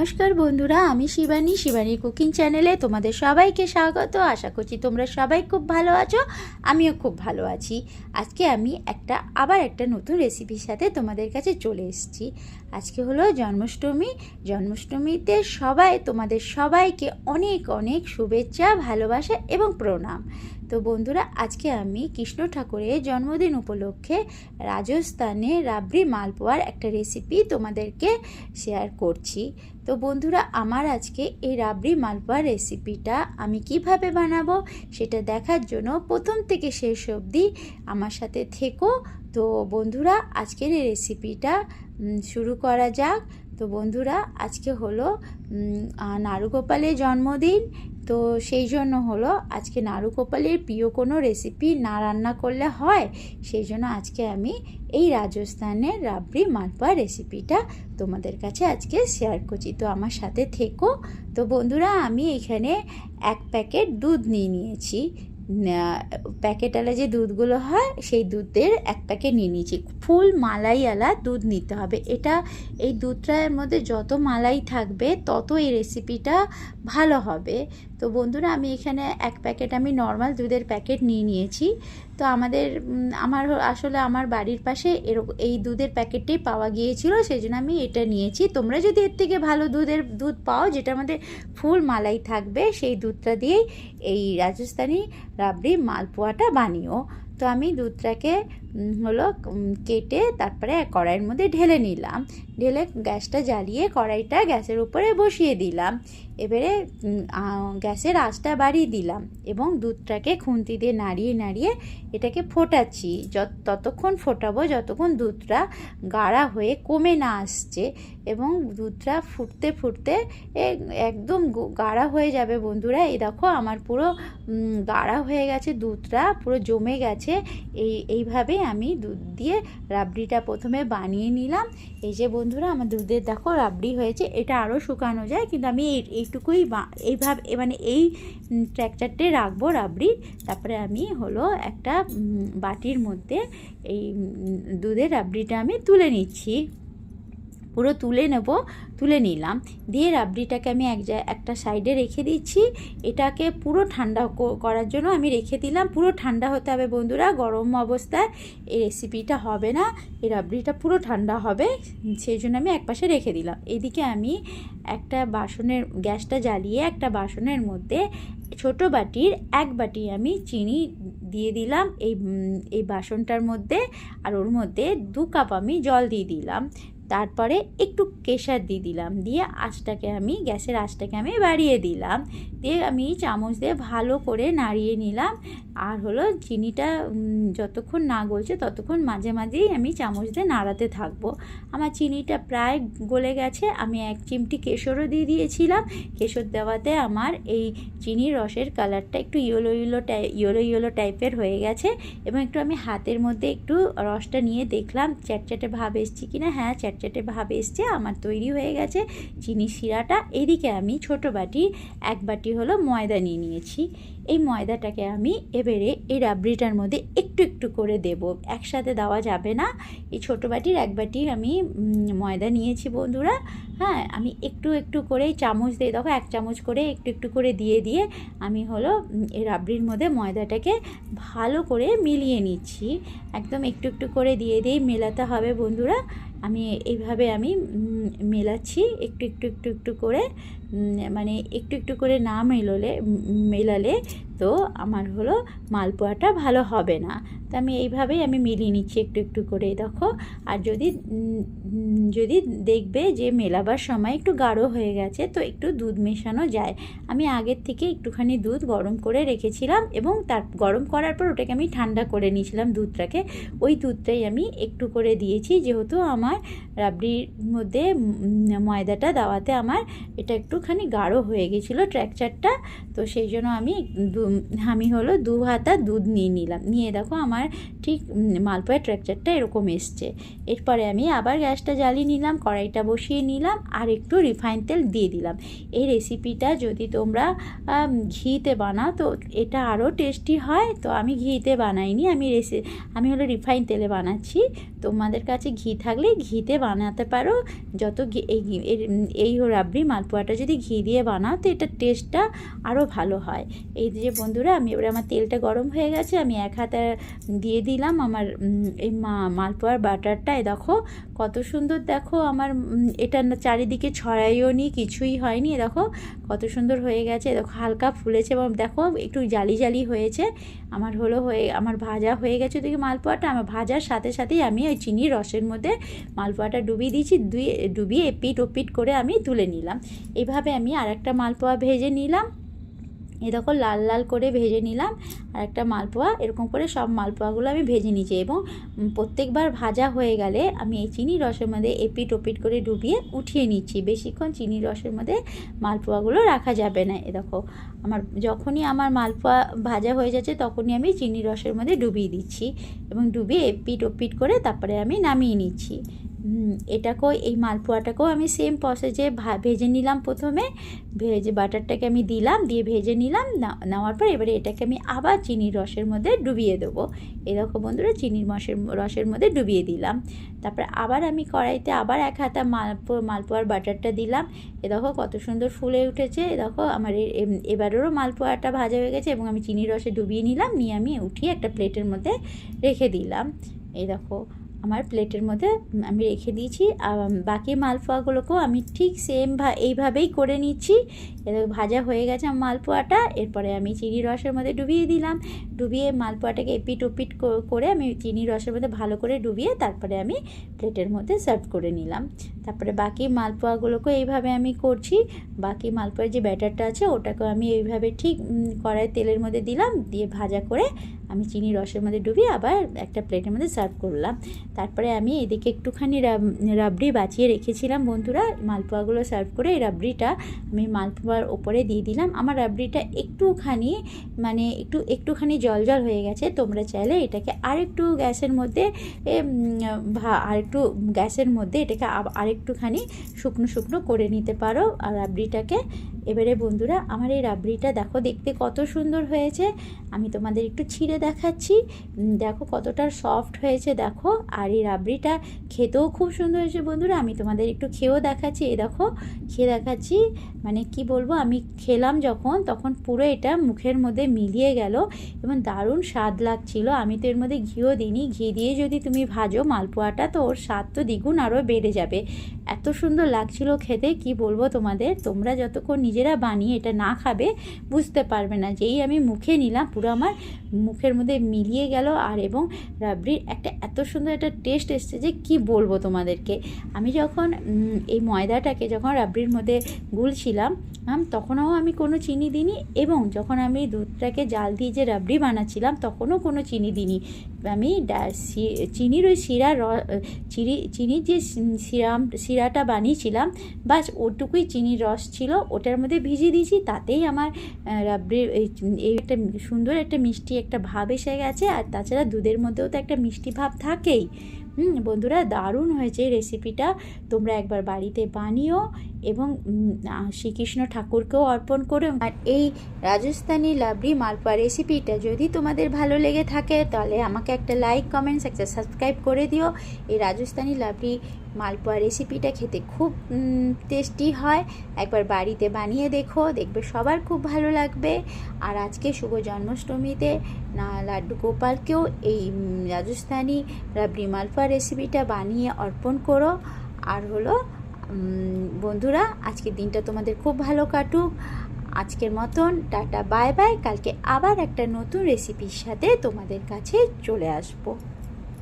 নমস্কার বন্ধুরা, আমি শিবানী শিবানী কুকিং চ্যানেলে তোমাদের সবাইকে স্বাগত। আশা করছি তোমরা সবাই খুব ভালো আছো, আমিও খুব ভালো আছি। আজকে আমি একটা, আবার একটা নতুন রেসিপির সাথে তোমাদের কাছে চলে এসেছি। আজকে হলো জন্মাষ্টমী। জন্মাষ্টমীতে সবাই, তোমাদের সবাইকে অনেক অনেক শুভেচ্ছা, ভালোবাসা এবং প্রণাম। তো বন্ধুরা, আজকে আমি কৃষ্ণ ঠাকুরের জন্মদিন উপলক্ষে রাজস্থানে রাবড়ি মালপোয়ার একটা রেসিপি তোমাদেরকে শেয়ার করছি। তো বন্ধুরা, আমার আজকে এই রাবড়ি মালপোয়ার রেসিপিটা আমি কীভাবে বানাবো সেটা দেখার জন্য প্রথম থেকে শেষ অবধি আমার সাথে থেকো। তো বন্ধুরা, আজকের এই রেসিপিটা শুরু করা যাক। তো বন্ধুরা, আজকে হলো নারুগোপালের জন্মদিন। তো সেই জন্য হলো, আজকে নারুগোপালের প্রিয় কোনো রেসিপি না রান্না করলে হয়, সেই জন্য আজকে আমি এই রাজস্থানের রাবড়ি মালপোয়া রেসিপিটা তোমাদের কাছে আজকে শেয়ার করছি। তো আমার সাথে থেকো। তো বন্ধুরা, আমি এখানে এক প্যাকেট দুধ নিয়ে নিয়েছি। প্যাকেটওয়ালা যে দুধগুলো হয়, সেই দুধের এক প্যাকেট নিয়ে নিয়েছি। ফুল মালাইওয়ালা দুধ নিতে হবে। এটা, এই দুধটার মধ্যে যত মালাই থাকবে, তত এই রেসিপিটা ভালো হবে। তো বন্ধুরা, আমি এখানে এক প্যাকেট, আমি নর্মাল দুধের প্যাকেট নিয়ে নিয়েছি। তো আমাদের আমার আসলে আমার বাড়ির পাশে এরকম এই দুধের প্যাকেটটি পাওয়া গিয়েছিল সেই জন্য আমি এটা নিয়েছি। তোমরা যদি এর থেকে ভালো দুধের, দুধ পাও যেটা আমাদের ফুল মালাই থাকবে, সেই দুধটা দিয়েই এই রাজস্থানি রাবড়ি মালপোয়াটা বানিও। তো আমি দুধটাকে হলো কেটে তারপরে কড়াইয়ের মধ্যে ঢেলে নিলাম। ঢেলে গ্যাসটা জ্বালিয়ে কড়াইটা গ্যাসের উপরে বসিয়ে দিলাম। এবারে গ্যাসের আঁচটা বাড়িয়ে দিলাম এবং দুধটাকে খুন্তি দিয়ে নাড়িয়ে নাড়িয়ে এটাকে ফোটাচ্ছি। যত, ততক্ষণ ফোটাবো যতক্ষণ দুধটা গাঢ়া হয়ে কমে না আসছে এবং দুধটা ফুটতে ফুটতে একদম গো- গাঢ়া হয়ে যাবে। বন্ধুরা, এই দেখো, আমার পুরো গাঢ়া হয়ে গেছে দুধটা, পুরো জমে গেছে। এই, এইভাবে আমি দুধ দিয়ে রাবড়িটা প্রথমে বানিয়ে নিলাম। এই যে বন্ধুরা, আমার দুধের দেখো রাবড়ি হয়েছে। এটা আরও শুকানো যায়, কিন্তু আমি এই, এইটুকুই এইভাবে মানে এই ট্র্যাকচারটে রাখব রাবড়ি। তারপরে আমি হলো একটা বাটির মধ্যে এই দুধের রাবড়িটা আমি তুলে নিচ্ছি। পুরো তুলে নেব, তুলে নিলাম। দিয়ে রাবড়িটাকে আমি এক একটা সাইডে রেখে দিচ্ছি। এটাকে পুরো ঠান্ডা করার জন্য আমি রেখে দিলাম। পুরো ঠান্ডা হতে হবে বন্ধুরা, গরম অবস্থায়। এই রেসিপিটা হবে না, এই রাবড়িটা পুরো ঠান্ডা হবে, সেই জন্য আমি একপাশে রেখে দিলাম। এদিকে আমি একটা বাসনের, গ্যাসটা জ্বালিয়ে একটা বাসনের মধ্যে ছোট বাটির এক বাটি আমি চিনি দিয়ে দিলাম। এই এই বাসনটার মধ্যে আর ওর মধ্যে দু কাপ আমি জল দিয়ে দিলাম। তারপরে একটু কেশার দিয়ে দিলাম। দিয়ে আঁচটাকে আমি, গ্যাসের আঁচটাকে আমি বাড়িয়ে দিলাম। দিয়ে আমি চামচ দিয়ে ভালো করে নাড়িয়ে নিলাম। আর হলো চিনিটা যতক্ষণ না গলছে ততক্ষণ মাঝে মাঝেই আমি চামচ দিয়ে নাড়াতে থাকব। আমার চিনিটা প্রায় গলে গেছে। আমি এক চিমটি কেশরও দিয়ে দিয়েছিলাম। কেশর দেওয়াতে আমার এই চিনির রসের কালারটা একটু ইয়েলো ইয়েলো টাই ইয়েলো ইয়েলো টাইপের হয়ে গেছে। এবং একটু আমি হাতের মধ্যে একটু রসটা নিয়ে দেখলাম। চ্যাটচ্যাটে ভাব এসছে কি না হ্যাঁ চ্যাটচ্যাটে ভাব এসছে, আমার তৈরি হয়ে গেছে। চিনি শিরাটা, এদিকে আমি ছোট বাটি, এক বাটি হলো ময়দা নিয়ে নিয়েছি। এই ময়দাটাকে আমি এবারে এই রাবড়িটার মধ্যে একটু একটু করে দেব। একসাথে দেওয়া যাবে না। এই ছোট বাটির এক বাটি আমি ময়দা নিয়েছি বন্ধুরা। হ্যাঁ আমি একটু একটু করে চামচ দিয়ে, দেখো এক চামচ করে একটু একটু করে দিয়ে দিয়ে আমি হলো এই রাবড়ির মধ্যে ময়দাটাকে ভালো করে মিলিয়ে নিচ্ছি। একদম একটু একটু করে দিয়ে দিয়ে মেলাতে হবে বন্ধুরা। আমি এইভাবে আমি মেলাচ্ছি, একটু একটু একটু একটু করে মানে একটু একটু করে না মেলালে মেলালে তো আমার হলো মালপোয়াটা ভালো হবে না। তো আমি এইভাবেই আমি মিলিয়ে নিচ্ছি একটু একটু করে, দেখো। আর যদি যদি দেখবে যে মেলাবার সময় একটু গাঢ় হয়ে গেছে, তো একটু দুধ মেশানো যায়। আমি আগের থেকে একটুখানি দুধ গরম করে রেখেছিলাম এবং তার, গরম করার পর ওটাকে আমি ঠান্ডা করে নিয়েছিলাম দুধটাকে। ওই দুধটাই আমি একটু করে দিয়েছি, যেহেতু আমার রাবড়ির মধ্যে ময়দাটা দেওয়াতে আমার এটা একটুখানি গাঢ় হয়ে গেছিল ট্র্যাকচারটা। তো সেই জন্য আমি আমি হলো দু হাতা দুধ নিয়ে নিলাম। নিয়ে দেখো আমার ঠিক মালপোয়া ট্র্যাকচারটা এরকম এসছে। এরপরে আমি আবার গ্যাসটা জ্বালিয়ে নিলাম, কড়াইটা বসিয়ে নিলাম, আর একটু রিফাইন তেল দিয়ে দিলাম। এই রেসিপিটা যদি তোমরা ঘিতে বানাও তো এটা আরও টেস্টি হয়। তো আমি ঘিতে বানাইনি, আমি রেসি আমি হলো রিফাইন তেলে বানাচ্ছি। তোমাদের কাছে ঘি থাকলে ঘিতে বানাতে পারো। যত এই এই রাবড়ি মালপোয়াটা যদি ঘি দিয়ে বানাও তো এটার টেস্টটা আরও ভালো হয়। এই যে বন্ধুরা, আমি এবারে আমার তেলটা গরম হয়ে গেছে, আমি এক হাতে দিয়ে দিলাম আমার এই মা, মালপোয়ার বাটারটা। এ দেখো, কত সুন্দর দেখো আমার এটা চারিদিকে ছড়াইও নি, কিছুই হয়নি। দেখো, কত সুন্দর হয়ে গেছে। দেখো, হালকা ফুলেছে এবং দেখো, একটু জালি জালি হয়েছে। আমার হলো হয়ে, আমার ভাজা হয়ে গেছে দেখি মালপোয়াটা। আমার ভাজার সাথে সাথেই আমি ওই চিনির রসের মধ্যে মালপোয়াটা ডুবিয়ে দিয়েছি ডুবিয়ে এপিট ওপিট করে আমি তুলে নিলাম। এভাবে আমি আরেকটা মালপোয়া ভেজে নিলাম। এ দেখো লাল লাল করে ভেজে নিলাম আর একটা মালপোয়া, এরকম করে সব মালপোয়াগুলো আমি ভেজে নিয়েছি এবং প্রত্যেকবার ভাজা হয়ে গেলে আমি এই চিনি রসের মধ্যে এপিট ওপিট করে ডুবিয়ে উঠিয়ে নিচ্ছি। বেশিক্ষণ চিনি রসের মধ্যে মালপোয়াগুলো রাখা যাবে না। এ দেখো, আমার যখনই আমার মালপোয়া ভাজা হয়ে যাচ্ছে তখনই আমি চিনি রসের মধ্যে ডুবিয়ে দিচ্ছি এবং ডুবিয়ে এপিট ওপিট করে তারপরে আমি নামিয়ে নিচ্ছি। এটাকেও, এই মালপোয়াটাকেও আমি সেম প্রসেসে ভেজে নিলাম প্রথমে। ভেজে বাটারটাকে আমি দিলাম, দিয়ে ভেজে নিলাম নেওয়ার পর এবারে এটাকে আমি আবার চিনির রসের মধ্যে ডুবিয়ে দেবো। এরকম বন্ধুরা, চিনির রসের রসের মধ্যে ডুবিয়ে দিলাম। তারপর আবার আমি কড়াইতে আবার এক হাতা মালপো, মালপোয়ার বাটারটা দিলাম। এ দেখো কত সুন্দর ফুলে উঠেছে। এ দেখো আমার এবারেরও মালপোয়াটা ভাজা হয়ে গেছে এবং আমি চিনির রসে ডুবিয়ে নিলাম। নিয়ে আমি উঠিয়ে একটা প্লেটের মধ্যে রেখে দিলাম। এই দেখো আমার প্লেটের মধ্যে আমি রেখে দিয়েছি। বাকি মালপোয়াগুলোকেও আমি ঠিক সেম এইভাবেই করে নিচ্ছি। এবার ভাজা হয়ে গেছে মালপোয়াটা। এরপরে আমি চিনি রসের মধ্যে ডুবিয়ে দিলাম। ডুবিয়ে মালপোয়াটাকে এপিট ওপিট করে আমি চিনি রসের মধ্যে ভালো করে ডুবিয়ে তারপরে আমি প্লেটের মধ্যে সার্ভ করে নিলাম। তারপরে বাকি মালপোয়াগুলোকেও এইভাবে আমি করছি। বাকি মালপোয়ার যে ব্যাটারটা আছে ওটাকেও আমি এইভাবে ঠিক কড়াই তেলের মধ্যে দিলাম। দিয়ে ভাজা করে আমি চিনি রসের মধ্যে ডুবিয়ে আবার একটা প্লেটের মধ্যে সার্ভ করলাম। তারপরে আমি এদিকে একটুখানি রাব- রাবড়ি বাঁচিয়ে রেখেছিলাম বন্ধুরা। মালপোয়াগুলো সার্ভ করে এই রাবড়িটা আমি মালপোয়ার ওপরে দিয়ে দিলাম। আমার রাবড়িটা একটুখানি মানে একটু, একটুখানি জল জল হয়ে গেছে। তোমরা চাইলে এটাকে আরেকটু গ্যাসের মধ্যে আরেকটু গ্যাসের মধ্যে এটাকে আরেকটুখানি শুকনো শুকনো করে নিতে পারো। আর রাবড়িটাকে এবারে বন্ধুরা, আমার এই রাবড়িটা দেখো দেখতে কত সুন্দর হয়েছে। আমি তোমাদের একটু ছিঁড়ে দেখাচ্ছি। দেখো কতটা সফট হয়েছে, দেখো। আর এই রাবড়িটা খেতেও খুব সুন্দর হয়েছে বন্ধুরা। আমি তোমাদের একটু খেয়েও দেখাচ্ছি, এই দেখো। খেয়ে দেখাচ্ছি মানে কি বলব, আমি খেলাম যখন, তখন পুরো এটা মুখের মধ্যে মিলিয়ে গেল এবং দারুণ স্বাদ লাগছিল। আমি তো এর মধ্যে ঘিও দিইনি। ঘি দিয়ে যদি তুমি ভাজো মালপোয়াটা, তো ওর স্বাদ তো দ্বিগুণ আরও বেড়ে যাবে। এত সুন্দর লাগছিল খেতে, কি বলব তোমাদের? তোমরা যতক্ষণ নিজেরা বানিয়ে এটা না খাবে, বুঝতে পারবে না যেই আমি মুখে নিলাম, পুরো আমার মুখের মধ্যে মিলিয়ে গেল আর এবং রাবড়ির একটা এত সুন্দর একটা টেস্ট এসছে যে কি বলব তোমাদেরকে। আমি যখন এই ময়দাটাকে যখন রাবড়ির মধ্যে গুলছিলাম আম, তখনও আমি কোনো চিনি দিইনি এবং যখন আমি দুধটাকে জাল দিয়ে যে রাবড়ি বানাচ্ছিলাম তখনও কোনো চিনি দিইনি। আমি চিনির ওই শিরা র চিনি চিনির যে সিরাম শিরাটা বানিয়েছিলাম বাস ওটুকুই চিনির রস ছিল ওটার মধ্যে ভিজিয়ে দিয়েছি তাতেই আমার রাবড়ির এই একটা সুন্দর একটা মিষ্টি একটা ভাব এসে গেছে আর তাছাড়া দুধের মধ্যেও তো একটা মিষ্টি ভাব থাকেই। হুম, বন্ধুরা দারুণ হয়েছে এই রেসিপিটা তোমরা একবার বাড়িতে বানিও এবং শ্রীকৃষ্ণ ঠাকুরকেও অর্পণ করো। আর এই রাজস্থানি লাবড়ি মালপোয়া রেসিপিটা যদি তোমাদের ভালো লেগে থাকে, তাহলে আমাকে একটা লাইক কমেন্টস একটা সাবস্ক্রাইব করে দিও। এই রাজস্থানি লাবড়ি মালপোয়া রেসিপিটা খেতে খুব টেস্টি হয়। একবার বাড়িতে বানিয়ে দেখো, দেখবে সবার খুব ভালো লাগবে। আর আজকে শুভ জন্মাষ্টমীতে না, লাড্ডু গোপালকেও এই রাজস্থানি রাবড়ি মালপোয়া রেসিপিটা বানিয়ে অর্পণ করো। আর হলো বন্ধুরা, আজকের দিনটা তোমাদের খুব ভালো কাটুক। আজকের মতন টাটা বাই বাই কালকে আবার একটা নতুন রেসিপির সাথে তোমাদের কাছে চলে আসব।